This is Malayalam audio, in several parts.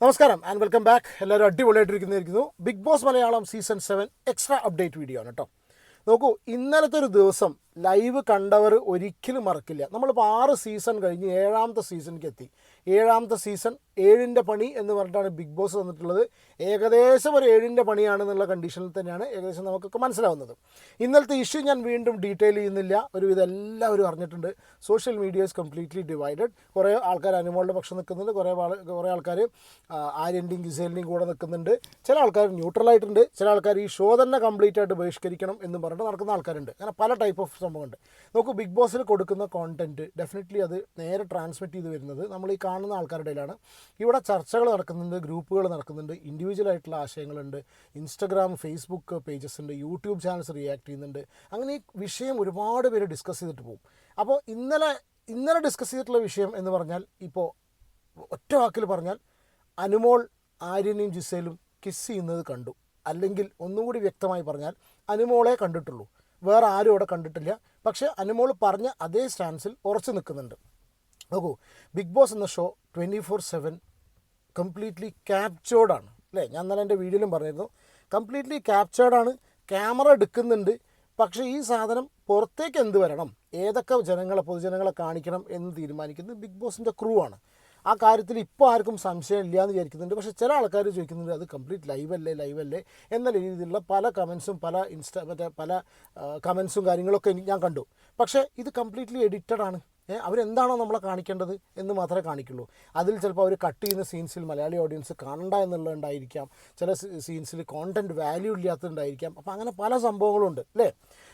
നമസ്കാരം ആൻഡ് വെൽക്കം ബാക്ക് എല്ലാവരും അടിപൊളിയായിട്ടിരിക്കുന്നതായിരിക്കുന്നു. Big boss Malayalam season seven extra update video ആണ് കേട്ടോ നോക്കൂ ഇന്നലത്തെ ഒരു ദിവസം ലൈവ് കണ്ടവർ ഒരിക്കലും മറക്കില്ല. നമ്മളിപ്പോൾ ആറ് സീസൺ കഴിഞ്ഞ് ഏഴാമത്തെ സീസണിലേക്ക് എത്തി. ഏഴാമത്തെ സീസൺ ഏഴിന്റെ പണി എന്ന് പറഞ്ഞിട്ടാണ് ബിഗ് ബോസ് തന്നിട്ടുള്ളത് ഏകദേശം ഒരു ഏഴിന്റെ പണിയാണെന്നുള്ള കണ്ടീഷനിൽ തന്നെയാണ് ഏകദേശം നമുക്കൊക്കെ മനസ്സിലാവുന്നത്. ഇന്നലത്തെ ഇഷ്യൂ ഞാൻ വീണ്ടും ഡീറ്റെയിൽ ചെയ്യുന്നില്ല. ഒരുവിധം എല്ലാവരും അറിഞ്ഞിട്ടുണ്ട്. Social media is completely divided കുറേ ആൾക്കാർ അനുമോളുടെ പക്ഷം നിൽക്കുന്നുണ്ട്. കുറേ കുറേ ആൾക്കാർ ആര്യന്റെയും ഗിസേലിന്റെയും കൂടെ നിൽക്കുന്നുണ്ട്. ചില ആൾക്കാർ ന്യൂട്രലായിട്ടുണ്ട് ചില ആൾക്കാർ ഈ ഷോ തന്നെ കംപ്ലീറ്റ് ആയിട്ട് ബഹിഷ്കരിക്കണം എന്ന് പറഞ്ഞിട്ട് നടക്കുന്ന ആൾക്കാരുണ്ട്. അങ്ങനെ പല ടൈപ്പ് ഓഫ് സംഭവമുണ്ട്. നോക്കൂ ബിഗ് ബോസിൽ കൊടുക്കുന്ന കോണ്ടന്റ് ഡെഫിനറ്റ്ലി അത് നേരെ ട്രാൻസ്മിറ്റ് ചെയ്ത് വരുന്നത് നമ്മൾ ഈ കാണുന്ന ആൾക്കാരുടെ ഇടയിലാണ് ഇവിടെ ചർച്ചകൾ നടക്കുന്നുണ്ട് ഗ്രൂപ്പുകൾ നടക്കുന്നുണ്ട് ഇൻഡിവിജ്വൽ ആയിട്ടുള്ള ആശയങ്ങളുണ്ട്. ഇൻസ്റ്റഗ്രാം ഫേസ്ബുക്ക് പേജസ് ഉണ്ട് യൂട്യൂബ് ചാനൽസ് റിയാക്ട് ചെയ്യുന്നുണ്ട്. അങ്ങനെ ഈ വിഷയം ഒരുപാട് പേര് ഡിസ്കസ് ചെയ്തിട്ട് പോകും. അപ്പോൾ ഇന്നലെ ഇന്നലെ ഡിസ്കസ് ചെയ്തിട്ടുള്ള വിഷയം എന്ന് പറഞ്ഞാൽ ഇപ്പോൾ ഒറ്റ വാക്കിൽ പറഞ്ഞാൽ അനുമോൾ ആര്യനെയും ജിസേലും കിസ് ചെയ്യുന്നത് കണ്ടു. അല്ലെങ്കിൽ ഒന്നുകൂടി വ്യക്തമായി പറഞ്ഞാൽ അനുമോളെ കണ്ടിട്ടുള്ളൂ. വേറെ ആരും അവിടെ കണ്ടിട്ടില്ല. പക്ഷേ അനുമോൾ പറഞ്ഞ അതേ സ്റ്റാൻസിൽ ഉറച്ചു നിൽക്കുന്നുണ്ട്. നോക്കൂ ബിഗ് ബോസ് എന്ന show twenty four seven completely ക്യാപ്ചേർഡാണ് അല്ലേ? ഞാൻ ഇന്നലെ എന്റെ വീഡിയോയിലും പറഞ്ഞിരുന്നു. കംപ്ലീറ്റ്ലി ക്യാപ്ചേർഡാണ് ക്യാമറ എടുക്കുന്നുണ്ട്. പക്ഷേ ഈ സാധനം പുറത്തേക്ക് എന്ത് വരണം? ഏതൊക്കെ ജനങ്ങളെ പൊതുജനങ്ങളെ കാണിക്കണം എന്ന് തീരുമാനിക്കുന്നത് ബിഗ് ബോസിന്റെ ക്രൂ ആണ്. ആ കാര്യത്തിൽ ഇപ്പോൾ ആർക്കും സംശയം ഇല്ല എന്ന് വിചാരിക്കുന്നുണ്ട്. പക്ഷേ ചില ആൾക്കാർ ചോദിക്കുന്നുണ്ട് അത് കംപ്ലീറ്റ് ലൈവ് അല്ലേ ലൈവ് അല്ലേ? എന്ന രീതിയിലുള്ള പല കമൻസും പല ഇൻസ്റ്റ മറ്റേ പല കമൻസും കാര്യങ്ങളൊക്കെ ഞാൻ കണ്ടു. പക്ഷേ ഇത് കംപ്ലീറ്റ്ലി എഡിറ്റഡ് ആണ്. അവരെന്താണോ നമ്മളെ കാണിക്കേണ്ടത് എന്ന് മാത്രമേ കാണിക്കുള്ളൂ. അതിൽ ചിലപ്പോൾ അവർ കട്ട് ചെയ്യുന്ന സീൻസിൽ മലയാളി ഓഡിയൻസ് കാണണ്ട എന്നുള്ളതുണ്ടായിരിക്കാം ചില സീൻസിൽ കോണ്ടന്റ് വാല്യൂ ഇല്ലാത്തതുണ്ടായിരിക്കാം. അപ്പോൾ അങ്ങനെ പല സംഭവങ്ങളുണ്ട് അല്ലേ?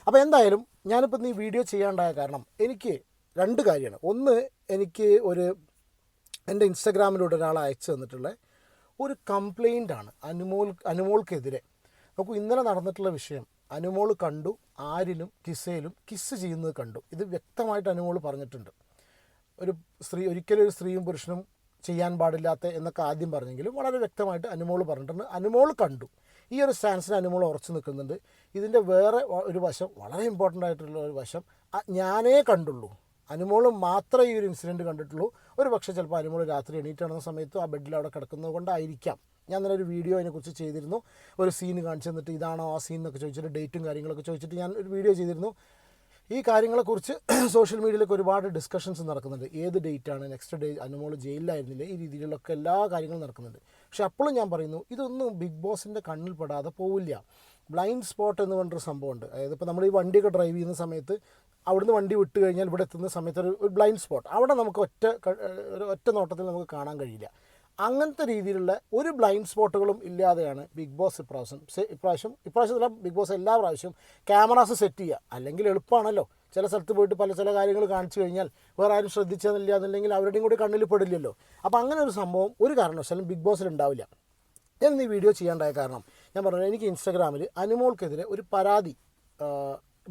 അപ്പോൾ എന്തായാലും ഞാനിപ്പോൾ ഈ വീഡിയോ ചെയ്യാണ്ടായ കാരണം എനിക്ക് രണ്ട് കാര്യമാണ്. ഒന്ന് എനിക്ക് ഒരു എന്റെ ഇൻസ്റ്റഗ്രാമിലൂടെ ഒരാൾ അയച്ചു തന്നിട്ടുള്ള ഒരു കംപ്ലൈന്റ് ആണ് അനുമോൾ അനുമോൾക്കെതിരെ. നോക്കൂ ഇന്നലെ നടന്നിട്ടുള്ള വിഷയം അനുമോൾ കണ്ടു ആരിലും കിസയിലും കിസ് ചെയ്യുന്നത് കണ്ടു. ഇത് വ്യക്തമായിട്ട് അനുമോൾ പറഞ്ഞിട്ടുണ്ട്. ഒരു സ്ത്രീ ഒരിക്കലും ഒരു സ്ത്രീയും പുരുഷനും ചെയ്യാൻ പാടില്ലാത്ത എന്നൊക്കെ ആദ്യം പറഞ്ഞെങ്കിലും വളരെ വ്യക്തമായിട്ട് അനുമോൾ പറഞ്ഞിട്ടുണ്ട്. അനുമോൾ കണ്ടു. ഈ ഒരു സ്റ്റാൻസിന് അനുമോൾ ഉറച്ചു നിൽക്കുന്നുണ്ട്. ഇതിന്റെ വേറെ ഒരു വശം വളരെ ഇമ്പോർട്ടന്റ് ആയിട്ടുള്ള ഒരു വശം ഞാനേ കണ്ടുള്ളൂ. അനുമോൾ മാത്രമേ ഈ ഒരു ഇൻസിഡന്റ് കണ്ടിട്ടുള്ളൂ. ഒരു പക്ഷേ ചിലപ്പോൾ അനുമോൾ രാത്രി എണീറ്റാണെന്ന സമയത്ത് ആ ബെഡിൽ അവിടെ കിടക്കുന്നത് കൊണ്ടായിരിക്കാം. ഞാൻ ഇന്നലെ ഒരു വീഡിയോ അതിനെക്കുറിച്ച് ചെയ്തിരുന്നു. ഒരു സീൻ കാണിച്ചു തന്നിട്ട് ഇതാണോ ആ സീൻ എന്നൊക്കെ ചോദിച്ചിട്ട് ഡേറ്റും കാര്യങ്ങളൊക്കെ ചോദിച്ചിട്ട് ഞാൻ ഒരു വീഡിയോ ചെയ്തിരുന്നു. ഈ കാര്യങ്ങളെക്കുറിച്ച് സോഷ്യൽ മീഡിയയിലൊക്കെ ഒരുപാട് ഡിസ്കഷൻസ് നടക്കുന്നുണ്ട്. ഏത് ഡേറ്റാണ് നെക്സ്റ്റ് ഡേ അനുമോൾ ജയിലിലായിരുന്നില്ല? ഈ രീതിയിലൊക്കെ എല്ലാ കാര്യങ്ങളും നടക്കുന്നുണ്ട്. പക്ഷെ അപ്പോഴും ഞാൻ പറയുന്നു ഇതൊന്നും ബിഗ് ബോസിന്റെ കണ്ണിൽ പെടാതെ പോവില്ല. ബ്ലൈൻഡ് സ്പോട്ട് എന്ന് പറഞ്ഞൊരു സംഭവമുണ്ട്. അതായത് ഇപ്പോൾ നമ്മൾ ഈ വണ്ടിയൊക്കെ ഡ്രൈവ് ചെയ്യുന്ന സമയത്ത് അവിടുന്ന് വണ്ടി വിട്ട് കഴിഞ്ഞാൽ ഇവിടെ എത്തുന്ന സമയത്ത് ഒരു ബ്ലൈൻഡ് സ്പോട്ട് അവിടെ നമുക്ക് ഒറ്റ ഒരു ഒറ്റ നോട്ടത്തിൽ നമുക്ക് കാണാൻ കഴിയില്ല. അങ്ങനത്തെ രീതിയിലുള്ള ഒരു ബ്ലൈൻഡ് സ്പോട്ടുകളും ഇല്ലാതെയാണ് ബിഗ് ബോസ് ഇപ്രാവശ്യം ഇപ്രാവശ്യം ഇപ്രാവശ്യത്തില ബിഗ് ബോസ് എല്ലാ പ്രാവശ്യവും ക്യാമറാസ് സെറ്റ് ചെയ്യുക. അല്ലെങ്കിൽ എളുപ്പമാണല്ലോ. ചില സ്ഥലത്ത് പോയിട്ട് പല ചില കാര്യങ്ങൾ കാണിച്ചു കഴിഞ്ഞാൽ വേറെ ആരും ശ്രദ്ധിച്ചെന്നില്ല എന്നുണ്ടെങ്കിൽ അവരുടെയും കൂടി കണ്ണിൽ പെടില്ലല്ലോ. അപ്പോൾ അങ്ങനെ ഒരു സംഭവം ഒരു കാരണവശാലും ബിഗ് ബോസിൽ ഉണ്ടാവില്ല. ഞാൻ ഈ വീഡിയോ ചെയ്യാണ്ടായ കാരണം ഞാൻ പറഞ്ഞു എനിക്ക് ഇൻസ്റ്റാഗ്രാമിൽ അനുമോൾക്കെതിരെ ഒരു പരാതി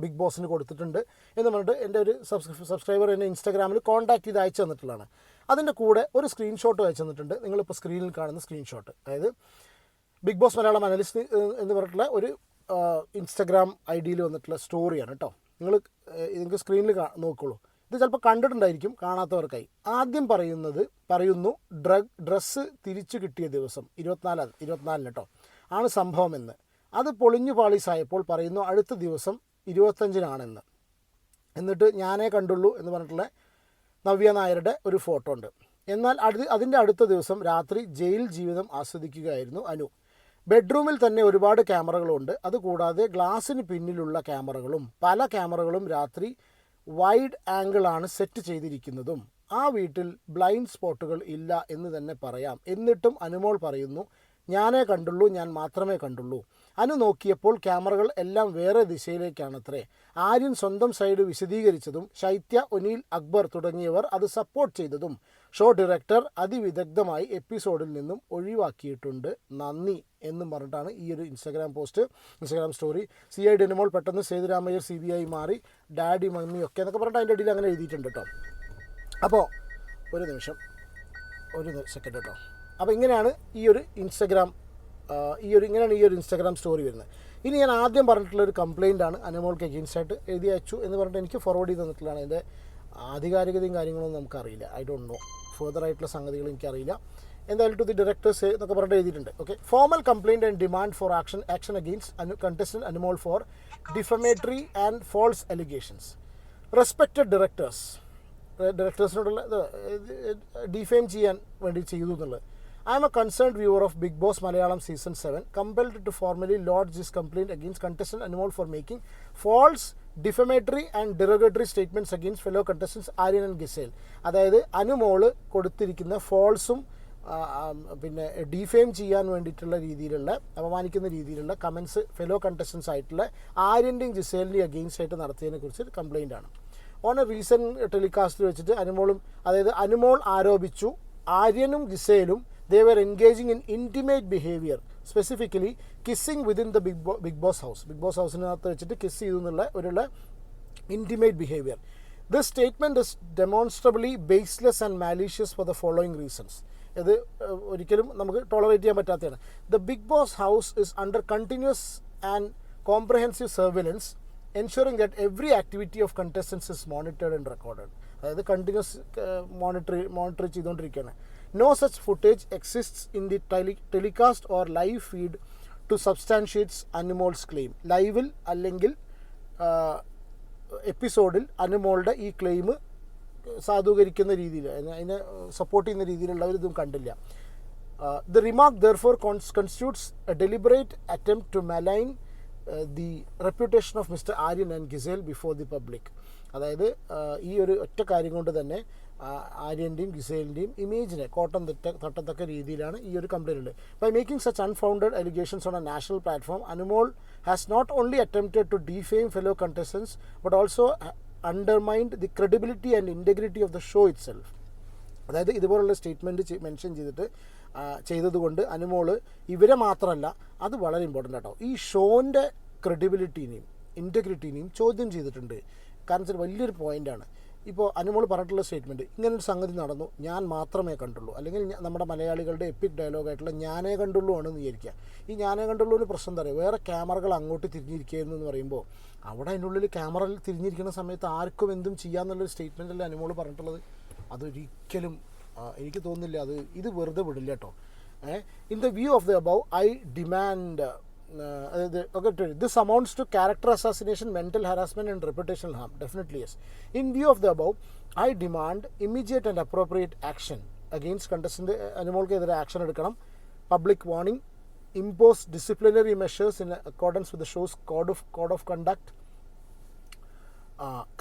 ബിഗ് ബോസിന് കൊടുത്തിട്ടുണ്ട് എന്ന് പറഞ്ഞിട്ട് എന്റെ ഒരു സബ്സ്ക്രൈ സബ്സ്ക്രൈബർ എന്നെ ഇൻസ്റ്റാഗ്രാമിൽ കോൺടാക്ട് ചെയ്ത് അയച്ചു തന്നിട്ടുള്ളതാണ്. അതിന്റെ കൂടെ ഒരു സ്ക്രീൻഷോട്ട് അയച്ചു തന്നിട്ടുണ്ട്. നിങ്ങളിപ്പോൾ സ്ക്രീനിൽ കാണുന്ന സ്ക്രീൻഷോട്ട് അതായത് ബിഗ് ബോസ് മലയാളം അനലിസ്റ്റ് എന്ന് പറഞ്ഞിട്ടുള്ള ഒരു ഇൻസ്റ്റാഗ്രാം ഇൻസ്റ്റഗ്രാം ഐ ഡിയിൽ വന്നിട്ടുള്ള സ്റ്റോറിയാണ് കേട്ടോ നിങ്ങൾ നിങ്ങൾക്ക് സ്ക്രീനിൽ നോക്കുള്ളൂ. ഇത് ചിലപ്പോൾ കണ്ടിട്ടുണ്ടായിരിക്കും കാണാത്തവർക്കായി. ആദ്യം പറയുന്നത് പറയുന്നു ഡ്രഗ് ഡ്രസ്സ് തിരിച്ചു കിട്ടിയ ദിവസം ഇരുപത്തിനാല് ഇരുപത്തിനാലിന് കേട്ടോ ആണ് സംഭവമെന്ന്. അത് പൊളിഞ്ഞു പാളീസായപ്പോൾ പറയുന്നു അടുത്ത ദിവസം ഇരുപത്തഞ്ചിനാണെന്ന്. എന്നിട്ട് ഞാനേ കണ്ടുള്ളൂ എന്ന് പറഞ്ഞിട്ടുള്ള നവ്യ നായരുടെ ഒരു ഫോട്ടോ ഉണ്ട്. എന്നാൽ അടുത്ത് അതിന്റെ അടുത്ത ദിവസം രാത്രി ജയിൽ ജീവിതം ആസ്വദിക്കുകയായിരുന്നു അനു. ബെഡ്റൂമിൽ തന്നെ ഒരുപാട് ക്യാമറകളുണ്ട്. അതുകൂടാതെ ഗ്ലാസിന് പിന്നിലുള്ള ക്യാമറകളും പല ക്യാമറകളും രാത്രി വൈഡ് ആംഗിളാണ് സെറ്റ് ചെയ്തിരിക്കുന്നതും. ആ വീട്ടിൽ ബ്ലൈൻഡ് സ്പോട്ടുകൾ ഇല്ല എന്ന് തന്നെ പറയാം. എന്നിട്ടും അനുമോൾ പറയുന്നു ഞാനേ കണ്ടുള്ളൂ ഞാൻ മാത്രമേ കണ്ടുള്ളൂ. അനു നോക്കിയപ്പോൾ ക്യാമറകൾ എല്ലാം വേറെ ദിശയിലേക്കാണത്രേ. ആര്യൻ സ്വന്തം സൈഡ് വിശദീകരിച്ചതും ശൈത്യ ഒനീൽ അക്ബർ തുടങ്ങിയവർ അത് സപ്പോർട്ട് ചെയ്തതും ഷോ ഡയറക്ടർ അതിവിദഗ്ധമായി എപ്പിസോഡിൽ നിന്നും ഒഴിവാക്കിയിട്ടുണ്ട്. നന്ദി എന്നും പറഞ്ഞിട്ടാണ് ഈ ഒരു Instagram post Instagram story. C I ഡെനിമോൾ പെട്ടെന്ന് സേതുരാമയ്യർ സി ബി ഐ മാറി ഡാഡി മമ്മി ഒക്കെ എന്നൊക്കെ പറഞ്ഞിട്ട് അതിന്റെ ഇടയിൽ അങ്ങനെ എഴുതിയിട്ടുണ്ട് കേട്ടോ. അപ്പോൾ ഒരു നിമിഷം ഒരു സെക്കൻഡ് കേട്ടോ. അപ്പോൾ ഇങ്ങനെയാണ് ഈ ഒരു ഇൻസ്റ്റഗ്രാം ഈ ഒരു ഇങ്ങനെയാണ് ഈ ഒരു ഇൻസ്റ്റാഗ്രാം സ്റ്റോറി വരുന്നത്. ഇനി ഞാൻ ആദ്യം പറഞ്ഞിട്ടുള്ള ഒരു കംപ്ലയിന്റ് ആണ് അനമോൾക്ക് against ആയിട്ട് എഴുതി അയച്ചു എന്ന് പറഞ്ഞിട്ട് എനിക്ക് ഫോർവേഡ് ചെയ്ത് തന്നിട്ടുള്ളതാണ്. അതിന്റെ ആധികാരികതയും കാര്യങ്ങളൊന്നും നമുക്കറിയില്ല. ഐ ഡോണ്ട് നോ ഫെർദർ ആയിട്ടുള്ള സംഗതികൾ എനിക്കറിയില്ല. എന്തായാലും ടു ദി ഡയറക്ടേഴ്സ് എന്നൊക്കെ പറഞ്ഞിട്ട് എഴുതിയിട്ടുണ്ട്. Okay formal complaint and demand for action action against Anu contestant Anumol for defamatory and false allegations respected directors ഡയറക്ടേഴ്സിനോടുള്ള defame ചെയ്യാൻ വേണ്ടി ചെയ്തു എന്നുള്ളത്. I am a concerned viewer of Bigg Boss Malayalam season seven compelled to formally lodge this complaint against contestant Anumol for making false defamatory and derogatory statements against fellow contestants Aryan and Gizele അതായത് അനുമോൾ കൊടുത്തിരിക്കുന്ന ഫോൾസും പിന്നെ ഡിഫെയിം ചെയ്യാൻ വേണ്ടിയിട്ടുള്ള രീതിയിലുള്ള അപമാനിക്കുന്ന രീതിയിലുള്ള കമൻസ് ഫെലോ കണ്ടസ്റ്റൻസ് ആയിട്ടുള്ള ആര്യന്റെയും ജിസേലിന്റെയും അഗെയിൻസ്റ്റ് ആയിട്ട് നടത്തിയതിനെ കുറിച്ച് കംപ്ലൈന്റ് ആണ്. ഓൺ എ റീസെന്റ് ടെലികാസ്റ്റിൽ വെച്ചിട്ട് അനുമോളും അതായത് അനുമോൾ ആരോപിച്ചു ആര്യനും ജിസേലും they were engaging in intimate behaviour specifically kissing within the Bigg ബോ Bigg Boss house Bigg Boss ഹൗസിനകത്ത് വെച്ചിട്ട് കിസ് ചെയ്തു എന്നുള്ള ഒരുള്ള intimate behaviour This statement is demonstrably baseless and malicious for the following reasons ഇത് ഒരിക്കലും നമുക്ക് ടോളറേറ്റ് ചെയ്യാൻ പറ്റാത്തതാണ്. The Bigg Boss house is under continuous and comprehensive surveillance ensuring that every activity of contestants is monitored and recorded അതായത് കണ്ടിന്യൂസ് മോണിറ്റർ മോണിറ്റർ ചെയ്തുകൊണ്ടിരിക്കുകയാണ്. No such footage exists in the tele- telecast or live feed to substantiates Anumol's claim ലൈവിൽ അല്ലെങ്കിൽ എപ്പിസോഡിൽ അനുമോളുടെ ഈ ക്ലെയിം സാധൂകരിക്കുന്ന രീതിയിൽ അതിനെ സപ്പോർട്ട് ചെയ്യുന്ന രീതിയിലുള്ളവരിതും കണ്ടില്ല. The remark therefore cons constitutes a deliberate attempt to malign the reputation of mister Aryan and Gizele before the public അതായത് ഈ ഒരു ഒറ്റ കാര്യം കൊണ്ട് തന്നെ ആര്യന്റെയും ഗിസേലിന്റെയും ഇമേജിനെ കോട്ടം തെറ്റ തട്ടത്തക്ക രീതിയിലാണ് ഈ ഒരു complaint by making such unfounded allegations on a national platform Anumol has not only attempted to defame fellow contestants but also undermined the credibility and integrity of the show itself അതായത് ഇതുപോലുള്ള സ്റ്റേറ്റ്മെന്റ് മെൻഷൻ ചെയ്തിട്ട് ചെയ്തതുകൊണ്ട് അനുമോൾ ഇവരെ മാത്രമല്ല അത് വളരെ ഇമ്പോർട്ടന്റ് ആട്ടോ. ഈ ഷോന്റെ ക്രെഡിബിലിറ്റീനെയും ഇന്റഗ്രിറ്റീനെയും ചോദ്യം ചെയ്തിട്ടുണ്ട്. കാരണം വെച്ചാൽ വലിയൊരു പോയിന്റാണ് ഇപ്പോൾ അനുമോൾ പറഞ്ഞിട്ടുള്ള സ്റ്റേറ്റ്മെന്റ് ഒരു സംഗതി നടന്നു ഞാൻ മാത്രമേ കണ്ടുള്ളൂ. അല്ലെങ്കിൽ നമ്മുടെ മലയാളികളുടെ എപ്പിക് ഡയലോഗായിട്ടുള്ള ഞാനേ കണ്ടുള്ളൂ ആണെന്ന് വിചാരിക്കുക. ഈ ഞാനേ കണ്ടുള്ളൂ പ്രശ്നം എന്താ വേറെ ക്യാമറകൾ അങ്ങോട്ട് തിരിഞ്ഞിരിക്കുന്നു എന്ന് പറയുമ്പോൾ അവിടെ അതിന്റെ ഉള്ളിൽ ക്യാമറ തിരിഞ്ഞിരിക്കുന്ന സമയത്ത് ആർക്കും എന്തും ചെയ്യാമെന്നുള്ളൊരു സ്റ്റേറ്റ്മെന്റ് അല്ലേ അനുമോൾ പറഞ്ഞിട്ടുള്ളത്? അതൊരിക്കലും എനിക്ക് തോന്നുന്നില്ല. അത് ഇത് വെറുതെ വിടില്ല കേട്ടോ. In the view of the above I demand അതായത് ഒക്കെ this amounts to character assassination mental harassment and reputational harm definitely yes in view of the above I demand immediate and appropriate action against contestant അനുമോൾക്കെതിരെ action എടുക്കണം. Public warning impose disciplinary measures in accordance with show's code of code of conduct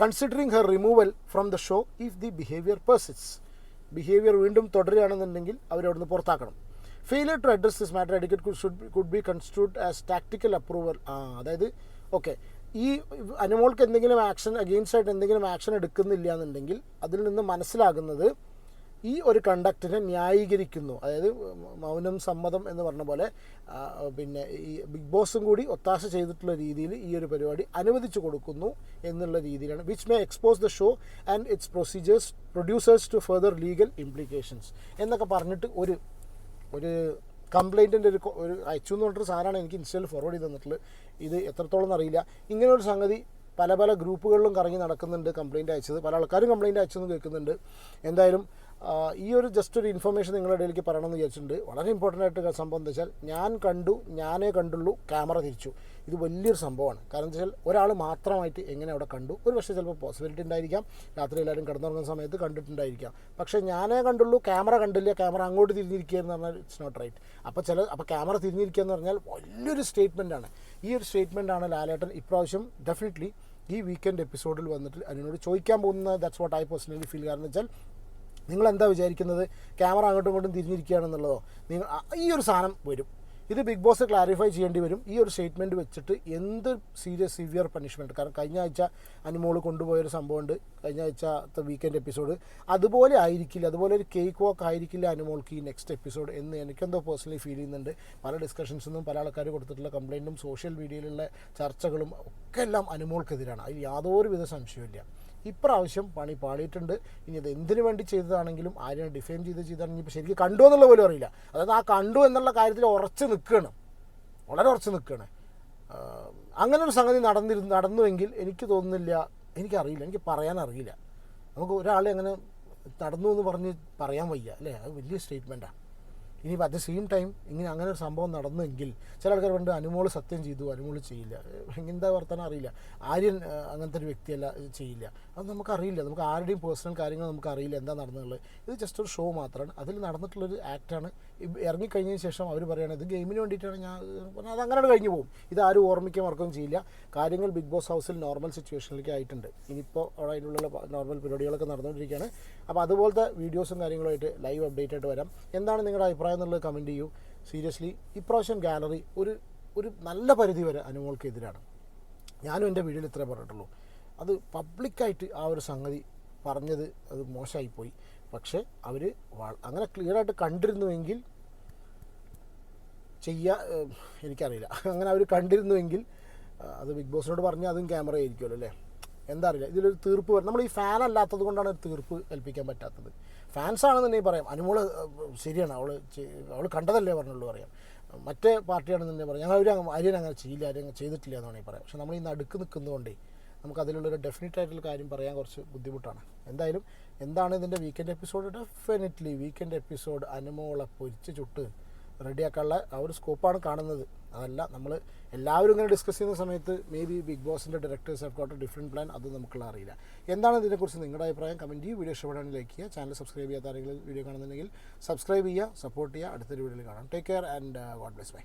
considering her removal from the show if the behaviour persists behaviour വീണ്ടും തുടരുകയാണെന്നുണ്ടെങ്കിൽ അവരവിടുന്ന് പുറത്താക്കണം. Failure to address this matter adequately should could be constitute as tactical approval ആ അതായത് ഓക്കെ ഈ അനുമോൾക്ക് എന്തെങ്കിലും ആക്ഷൻ അഗെയിൻസ്റ്റ് ആയിട്ട് എന്തെങ്കിലും ആക്ഷൻ എടുക്കുന്നില്ല എന്നുണ്ടെങ്കിൽ അതിൽ നിന്ന് മനസ്സിലാകുന്നത് ഈ ഒരു കണ്ടക്റ്റിനെ ന്യായീകരിക്കുന്നു. അതായത് മൗനം സമ്മതം എന്ന് പറഞ്ഞ പോലെ പിന്നെ ഈ ബിഗ് ബോസും കൂടി ഒത്താശ ചെയ്തിട്ടുള്ള രീതിയിൽ ഈ ഒരു പരിപാടി അനുവദിച്ചു കൊടുക്കുന്നു എന്നുള്ള രീതിയിലാണ് which may expose the show and its procedures producers to further legal implications എന്നൊക്കെ പറഞ്ഞിട്ട് ഒരു ഒരു കംപ്ലൈന്റിന്റെ ഒരു ഒരു അയച്ചു എന്ന് സാധനമാണ് എനിക്ക് ഇൻസ്റ്റയിൽ ഫോർവേഡ് ചെയ്ത് തന്നിട്ടുള്ളത്. ഇത് എത്രത്തോളം അറിയില്ല. ഇങ്ങനെ ഒരു സംഗതി പല പല ഗ്രൂപ്പുകളിലും കറങ്ങി നടക്കുന്നുണ്ട് കംപ്ലൈന്റ് അയച്ചത്. പല ആൾക്കാരും കംപ്ലൈന്റ് അയച്ചെന്ന് കേൾക്കുന്നുണ്ട്. എന്തായാലും ഈ ഒരു ജസ്റ്റ് ഒരു ഇൻഫർമേഷൻ നിങ്ങളുടെ ഇടയിലേക്ക് പറയണമെന്ന് വിചാരിച്ചിട്ടുണ്ട്. വളരെ ഇമ്പോർട്ടന്റ് ആയിട്ട് സംഭവം എന്താ വെച്ചാൽ ഞാൻ കണ്ടു ഞാനേ കണ്ടുള്ളൂ ക്യാമറ തിരിച്ചു. ഇത് വലിയൊരു സംഭവമാണ്. കാരണം എന്താ വെച്ചാൽ ഒരാൾ മാത്രമായിട്ട് എങ്ങനെ അവിടെ കണ്ടു? ഒരു പക്ഷേ ചിലപ്പോൾ പോസിബിലിറ്റി ഉണ്ടായിരിക്കാം. രാത്രി എല്ലാവരും കിടന്നുറങ്ങുന്ന സമയത്ത് കണ്ടിട്ടുണ്ടായിരിക്കാം. പക്ഷേ ഞാനേ കണ്ടുള്ളൂ ക്യാമറ കണ്ടില്ല ക്യാമറ അങ്ങോട്ട് തിരിഞ്ഞിരിക്കുക എന്ന് പറഞ്ഞാൽ ഇറ്റ്സ് നോട്ട് റൈറ്റ് അപ്പോൾ ചില അപ്പോൾ ക്യാമറ തിരിഞ്ഞിരിക്കുക എന്ന് പറഞ്ഞാൽ വലിയൊരു സ്റ്റേറ്റ്മെന്റ് ആണ്. ഈ ഒരു സ്റ്റേറ്റ്മെന്റ് ആണ് ലാലേട്ടൻ ഇപ്രാവശ്യം ഡെഫിനറ്റ്ലി ഈ വീക്കെൻഡ് എപ്പിസോഡിൽ വന്നിട്ട് അതിനോട് ചോദിക്കാൻ പോകുന്ന that's what I personally feel കാരണം വെച്ചാൽ നിങ്ങൾ എന്താ വിചാരിക്കുന്നത്? ക്യാമറ അങ്ങോട്ടും ഇങ്ങോട്ടും തിരിഞ്ഞിരിക്കുകയാണെന്നുള്ളതോ? നിങ്ങൾ ഈ ഒരു സാധനം വരും. ഇത് ബിഗ് ബോസ് ക്ലാരിഫൈ ചെയ്യേണ്ടി വരും. ഈ ഒരു സ്റ്റേറ്റ്മെന്റ് വെച്ചിട്ട് എന്ത് സീരിയസ് സിവിയർ പണിഷ്മെന്റ് കാരണം കഴിഞ്ഞ ആഴ്ച അനുമോൾ കൊണ്ടുപോയൊരു സംഭവമുണ്ട്. കഴിഞ്ഞ ആഴ്ചത്തെ വീക്കെൻഡ് എപ്പിസോഡ് അതുപോലെ ആയിരിക്കില്ല. അതുപോലെ ഒരു കേക്ക് വാക്ക് ആയിരിക്കില്ല അനുമോൾക്ക് ഈ നെക്സ്റ്റ് എപ്പിസോഡ് എന്ന് എനിക്കെന്തോ പേഴ്സണലി ഫീൽ ചെയ്യുന്നുണ്ട്. പല ഒന്നും പല ആൾക്കാർ കൊടുത്തിട്ടുള്ള കംപ്ലയിന്റും സോഷ്യൽ മീഡിയയിലുള്ള ചർച്ചകളും ഒക്കെ എല്ലാം അനുമോൾക്കെതിരാണ്. അതിൽ യാതൊരുവിധ സംശയമില്ല ഇപ്രാവശ്യം പണി പാളിയിട്ടുണ്ട്. ഇനി അത് എന്തിനു വേണ്ടി ചെയ്തതാണെങ്കിലും ആരെയും ഡിഫൈൻ ചെയ്ത് ചെയ്താണെങ്കിൽ ഇപ്പോൾ ശരിക്കും കണ്ടു എന്നുള്ള പോലും അറിയില്ല. അതായത് ആ കണ്ടു എന്നുള്ള കാര്യത്തിൽ ഉറച്ച് നിൽക്കുകയാണ് വളരെ ഉറച്ച് നിൽക്കുകയാണ് അങ്ങനെ ഒരു സംഗതി നടന്നിരുന്നു നടന്നുവെങ്കിൽ എനിക്ക് തോന്നുന്നില്ല എനിക്കറിയില്ല എനിക്ക് പറയാൻ അറിയില്ല. നമുക്ക് ഒരാളെ അങ്ങനെ നടന്നു എന്ന് പറഞ്ഞ് പറയാൻ വയ്യ അല്ലേ? അത് വലിയ സ്റ്റേറ്റ്മെന്റാണ് ഇനി അറ്റ് ദ സെയിം ടൈം ഇങ്ങനെ അങ്ങനെ ഒരു സംഭവം നടന്നെങ്കിൽ ചില ആൾക്കാർ പണ്ട് അനുമോൾ സത്യം ചെയ്തു അനുമോൾ ചെയ്യില്ല. എന്താ വർത്തമാനം അറിയില്ല. ആര്യൻ അങ്ങനത്തെ ഒരു വ്യക്തിയല്ല ചെയ്യില്ല. അത് നമുക്കറിയില്ല. നമുക്ക് ആരുടെയും പേഴ്സണൽ കാര്യങ്ങൾ നമുക്കറിയില്ല എന്താ നടന്നുള്ളത്. ഇത് ജസ്റ്റ് ഒരു ഷോ മാത്രമാണ്. അതിൽ നടന്നിട്ടുള്ളൊരു ആക്റ്റാണ് ഇറങ്ങിക്കഴിഞ്ഞതിന് ശേഷം അവർ പറയുകയാണ് ഇത് ഗെയിമിന് വേണ്ടിയിട്ടാണ് ഞാൻ പറഞ്ഞാൽ അത് അങ്ങനെ കഴിഞ്ഞു പോകും. ഇത് ആരും ഓർമ്മിക്കാൻ മറക്കുകയും ചെയ്യില്ല. കാര്യങ്ങൾ ബിഗ് ബോസ് ഹൗസിൽ നോർമൽ സിറ്റുവേഷനിലേക്ക് ആയിട്ടുണ്ട്. ഇനിയിപ്പോൾ അവിടെ അതിനുള്ള നോർമൽ പരിപാടികളൊക്കെ നടന്നുകൊണ്ടിരിക്കുകയാണ്. അപ്പോൾ അതുപോലത്തെ വീഡിയോസും കാര്യങ്ങളുമായിട്ട് ലൈവ് അപ്ഡേറ്റ് ആയിട്ട് വരാം. എന്താണ് നിങ്ങളുടെ അഭിപ്രായം എന്നുള്ളത് കമന്റ് ചെയ്യൂ. സീരിയസ്ലി ഇപ്രാവശ്യം ഗാലറി ഒരു ഒരു നല്ല പരിധി വരെ അനുമോൾക്കെതിരാണ്. ഞാനും എന്റെ വീഡിയോയിൽ ഇത്രേ പറഞ്ഞിട്ടുള്ളൂ. അത് പബ്ലിക്കായിട്ട് ആ ഒരു സംഗതി പറഞ്ഞത് അത് മോശമായിപ്പോയി. പക്ഷേ അവർ അങ്ങനെ ക്ലിയറായിട്ട് കണ്ടിരുന്നുവെങ്കിൽ ചെയ്യാ എനിക്കറിയില്ല. അങ്ങനെ അവർ കണ്ടിരുന്നുവെങ്കിൽ അത് ബിഗ് ബോസിനോട് പറഞ്ഞാൽ അതും ക്യാമറ ആയിരിക്കുമല്ലോ അല്ലേ? എന്താ അറിയില്ല. ഇതിലൊരു തീർപ്പ് വരും. നമ്മൾ ഈ ഫാൻ അല്ലാത്തത് കൊണ്ടാണ് ഒരു തീർപ്പ് ഏൽപ്പിക്കാൻ പറ്റാത്തത്. ഫാൻസ് ആണെന്നുണ്ടെങ്കിൽ പറയാം. അനുമോൾ ശരിയാണ്. അവൾ അവൾ കണ്ടതല്ലേ പറഞ്ഞുള്ളൂ പറയാം. മറ്റേ പാർട്ടിയാണെന്നുണ്ടെങ്കിൽ പറയാം. ഞങ്ങൾ അവർ ആര്യൻ അങ്ങനെ ചെയ്യില്ല ആരും ചെയ്തിട്ടില്ല എന്ന് വേണമെങ്കിൽ പറയാം. പക്ഷെ നമ്മൾ ഈ നടുക്ക് നിൽക്കുന്നതുകൊണ്ടേ നമുക്ക് അതിലുള്ളൊരു ഡെഫിനറ്റ് ആയിട്ടുള്ള കാര്യം പറയാൻ കുറച്ച് ബുദ്ധിമുട്ടാണ്. എന്തായാലും എന്താണ് ഇതിന്റെ weekend episode definitely weekend episode അനുമോളെ പൊരിച്ച് ചുട്ട്. റെഡിയാക്കാനുള്ള ആ ഒരു സ്കോപ്പാണ് കാണുന്നത്. അതല്ല നമ്മൾ എല്ലാവരും ഇങ്ങനെ ഡിസ്കസ് ചെയ്യുന്ന സമയത്ത് മേ ബി ബിഗ് ബോസിന്റെ directors have got different plan അത് നമുക്കുള്ള അറിയില്ല. എന്താണ് ഇതിനെക്കുറിച്ച് നിങ്ങളുടെ അഭിപ്രായം? കമന്റ് ചെയ്യും വീഡിയോ ഇഷ്ടപ്പെടാൻ ലൈക്ക് ചെയ്യുക. ചാനൽ സബ്സ്ക്രൈബ് ചെയ്യാത്ത ആരെങ്കിലും വീഡിയോ കാണുന്നുണ്ടെങ്കിൽ സബ്സ്ക്രൈബ് ചെയ്യുക സപ്പോർട്ട് ചെയ്യുക. അടുത്തൊരു വീഡിയോയിൽ കാണാം. Take care and God bless bye